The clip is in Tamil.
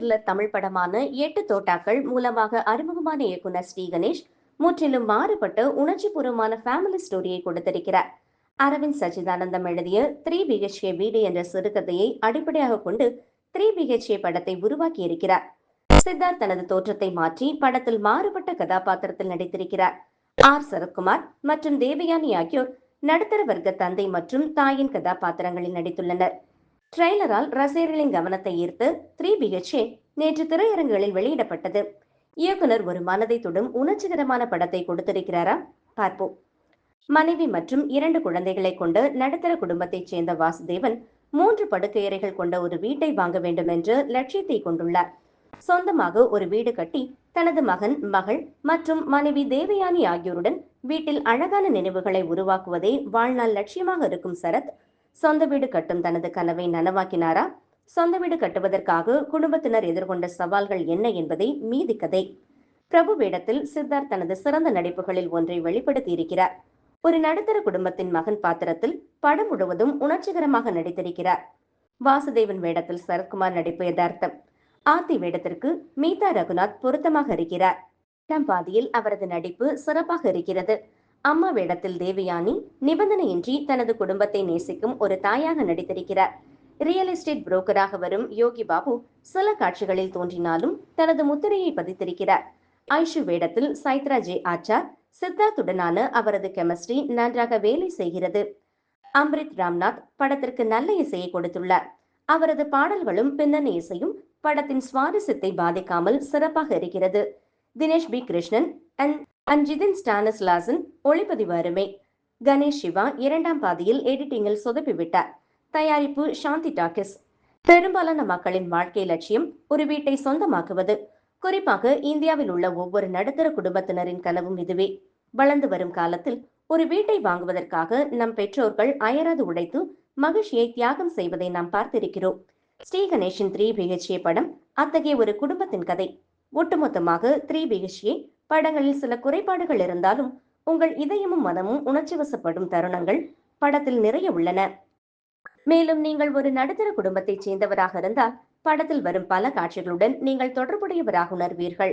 த்ரில்லர் தமிழ் படமான எட்டு தோட்டாக்கள் மூலமாக அறிமுகமான இயக்குனர் ஸ்ரீ கணேஷ் முற்றிலும் மாறுபட்ட உணர்ச்சிபூர்வமான ஃபேமிலி ஸ்டோரியை கொடுத்திருக்கிறார். அரவிந்த் சச்சிதானந்தம் எழுதிய த்ரீ பிஹெச்கே வீடு என்ற சிறுகதையை அடிப்படையாக கொண்டு த்ரீ பிஹெச்கே படத்தை உருவாக்கி இருக்கிறார். சித்தார்த் தனது தோற்றத்தை மாற்றி படத்தில் மாறுபட்ட கதாபாத்திரத்தில் நடித்திருக்கிறார். ஆர். சரத்குமார் மற்றும் தேவயானி ஆகியோர் நடுத்தர வர்க்க தந்தை மற்றும் தாயின் கதாபாத்திரங்களில் நடித்துள்ளனர். ட்ரெய்லரால் ரசிகர்களின் கவனத்தை ஈர்த்து த்ரீ பிஹெச்ஏ நேற்று திரையரங்குகளில் வெளியிடப்பட்டது. இயக்குனர் ஒரு மனதை தொடும் உணர்ச்சிகரமான படத்தை கொடுத்திருக்கிறாரா? பார்ப்போம். மனைவி மற்றும் இரண்டு குழந்தைகளை கொண்டு நடுத்தர குடும்பத்தைச் சேர்ந்த வாசுதேவன் மூன்று படுக்கையறைகள் கொண்ட ஒரு வீட்டை வாங்க வேண்டும் என்று லட்சியத்தை கொண்டுள்ளார். சொந்தமாக ஒரு வீடு கட்டி தனது மகன் மகள் மற்றும் மனைவி தேவயானி ஆகியோருடன் வீட்டில் அழகான நினைவுகளை உருவாக்குவதே வாழ்நாள் லட்சியமாக இருக்கும் சரத் சொந்த வீடு கட்டும் தனது கனவை நனவாக்கினாரா? சொந்த வீடு கட்டுவதற்காக குடும்பத்தினர் எதிர்கொண்ட சவால்கள் என்ன என்பதை மீதி கதை. பிரபு வேடத்தில் சித்தார்த் தனது சிறந்த நடிப்புகளில் ஒன்றை வெளிப்படுத்தி இருக்கிறார் ஒரு நடுத்தர குடும்பத்தின் மகன் பாத்திரத்தில் படம் முழுவதும் உணர்ச்சிகரமாக நடித்திருக்கிறார். வாசுதேவன் வேடத்தில் சரத்குமார் நடிப்பு யதார்த்தம். ஆர்த்தி வேடத்திற்கு மீதா ரகுநாத் பொருத்தமாக இருக்கிறார். பாதியில் அவரது நடிப்பு சிறப்பாக இருக்கிறது. அம்மா வேடத்தில் தேவயானி நிபந்தனையின்றி தனது குடும்பத்தை நேசிக்கும் ஒரு தாயாக நடித்திருக்கிறார். ரியல் எஸ்டேட் புரோக்கராக வரும் யோகி பாபு சில காட்சிகளில் தோன்றினாலும் தனது முத்திரையை பதித்திருக்கிறார். ஐஷு வேடத்தில் சைத்ரா ஜே ஆச்சார் சித்தார்த்துடனான அவரது கெமிஸ்ட்ரி நன்றாக வேலை செய்கிறது. அம்ரித் ராம்நாத் படத்திற்கு நல்ல இசையை கொடுத்துள்ளார். அவரது பாடல்களும் பின்னணி இசையும் படத்தின் சுவாரஸ்யத்தை பாதிக்காமல் சிறப்பாக இருக்கிறது. தினேஷ் பி. கிருஷ்ணன் அண்ட் அஞ்சிதின் ஸ்டானஸ் லாசன் ஒளிப்பதிவு அருமை. கணேஷ் சிவா இரண்டாம் பாதியில் எடிட்டிங்கில் சொதப்பிவிட்டார். தயாரிப்பு சாந்தி டாக்கிஸ். பெரும்பாலான மக்களின் வாழ்க்கை லட்சியம் ஒரு வீட்டை சொந்தமாக்குவது. குறிப்பாக இந்தியாவில் உள்ள ஒவ்வொரு நடுத்தர குடும்பத்தினரின் கனவும் இதுவே. வளர்ந்து வரும் காலத்தில் ஒரு வீட்டை வாங்குவதற்காக நம் பெற்றோர்கள் அயராது உழைத்து மகிழ்ச்சியை தியாகம் செய்வதை நாம் பார்த்திருக்கிறோம். ஸ்ரீ கணேஷின் த்ரீ பிஹெச்ஏ படம் அத்தகைய ஒரு குடும்பத்தின் கதை. ஒட்டுமொத்தமாக த்ரீ பிஹெச்ஏ படங்களில் சில குறைபாடுகள் இருந்தாலும் உங்கள் இதயமும் மனமும் உணர்ச்சி வசப்படும் தருணங்கள் படத்தில் நிறைய உள்ளன. மேலும் நீங்கள் ஒரு நடுத்தர குடும்பத்தைச் சேர்ந்தவராக இருந்தால் படத்தில் வரும் பல காட்சிகளுடன் நீங்கள் தொடர்புடையவராக உணர்வீர்கள்.